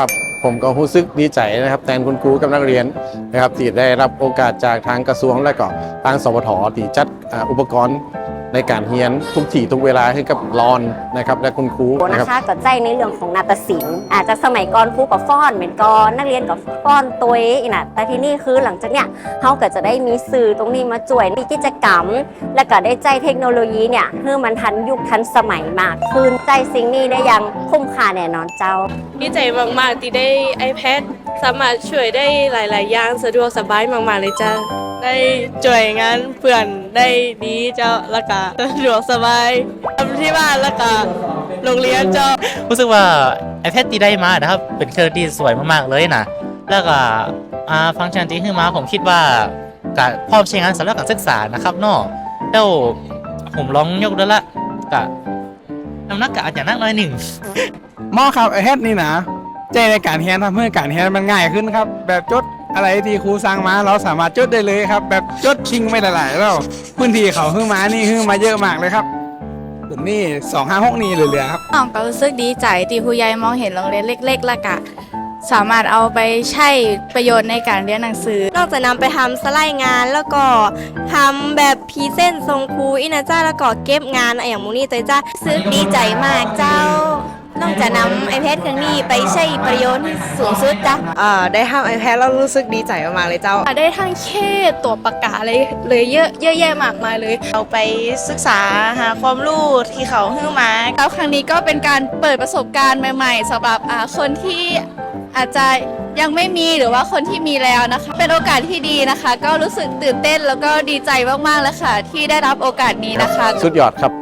ครับผมก็รู้สึกดีใจนะครับแทนคุณครูกับนักเรียนนะครับที่ได้รับโอกาสจากทางกระทรวงและก็ทางสวทที่จัดอ่าอุปกรณ์ในการเรียนทุกที่ทุกเวลาให้กับรอนนะครับและคุณครูโอ้นะนะครับคะก็ใจในเรื่องของนาฏศิลป์อาจจะสมัยก่อนครูกับฟ้อนเหมือนก่อนนักเรียนกับฟ้อนตัวเองนะแต่ที่นี่คือหลังจากเนี้ยเขาก็จะได้มีสื่อตรงนี้มาจ่วยมีกิจกรรม และก็ได้ใจเทคโนโลยีเนี่ยให้มันทันยุคทันสมัยมากขึ้นใจสิ่งนี้ได้อยังคุ้มค่าแน่นอนเจ้าดีใจมากๆที่ได้ iPad สามารถช่วยได้หลาย ๆ อย่างสะดวกสบายมาก ๆ เลยจ้า ได้จ่วยงานเพื่อนได้ดีเจ้าแล้วก็สะดวกสบายทำที่บ้านแล้วก็โรงเรียนเจ้า รู้สึกว่า iPad ที่ได้มานะครับ เป็นเครื่องที่สวยมาก ๆ เลยนะ แล้วก็อ่าฟังก์ชันที่ขึ้นมาผมคิดว่าการพร้อมใช้งานสำหรับการศึกษานะครับเนาะแล้วผมลองยกดูละกะน้ำหนักกะอาจจะนักน้อยหนึ่งหมอครับไอแฮดนี่นะ ใจในการเรียนทำให้การเรียนมันง่ายขึ้นครับ แบบจดอะไรที่ครูสั่งมาเราสามารถจดได้เลยครับ แบบจดชิงไม่หลายๆแล้วพื้นที่เขาขึ้นมานี่ขึ้นมาเยอะมากเลยครับส่วนนี่สองห้าหกนี่เหลือๆครับน้องก็รู้สึกดีใจที่ผู้ใหญ่มองเห็นโรงเรียนเล็ก ๆ แล้วก็สามารถเอาไปใช้ประโยชน์ในการเรียนหนังสือ นอกจากนำไปทำสไลด์งานแล้วก็ทำแบบพรีเส้นทรงครูอินะจ้าแล้วก็เก็บงานอะอย่างมูนี่เตยจ้าซึ้งดีใจมากเจ้า นอกจากนำไอแพดเครื่องนี้ไปใช้ประโยชน์ที่สูงสุดจ้ะอ่าได้ทำ iPad แล้วรู้สึกดีใจมากๆเลยเจ้า ได้ทั้งเคตัวปากกาเลยเลยเยอะเยอะแยะมากมายเลยเราไปศึกษาหาความรู้ที่เขาให้มาแล้วครั้งนี้ก็เป็นการเปิดประสบการณ์ใหม่ ๆสำหรับอ่าคนที่อาจจะยังไม่มีหรือว่าคนที่มีแล้วนะคะ เป็นโอกาสที่ดีนะคะ ก็รู้สึกตื่นเต้นแล้วก็ดีใจมากๆเลยค่ะ ที่ได้รับโอกาสนี้นะคะ สุดยอดครับ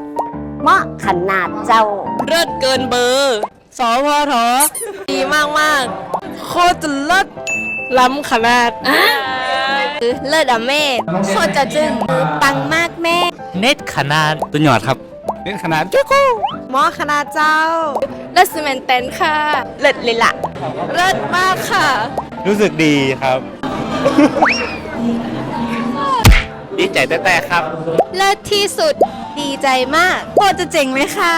เหมาะขนาดเจ้า เลิศเกินเบอร์สพทดีมากมากๆโคตรจะเลิศล้ำขนาดเลิศอะแม่ โคตรจะจึ้งปังมากแม่ เน็ตขนาดตัวยอดครับนี่ขนาดจุ๊กหมอคณะเจ้า เลิศซีเมนเตนค่ะ เลิศเลยล่ะ เลิศมากค่ะ รู้สึกดีครับ ดีใจแต่ครับ เลิศที่สุด ดีใจมากโคตรจะเจ๋งเลยค่ะ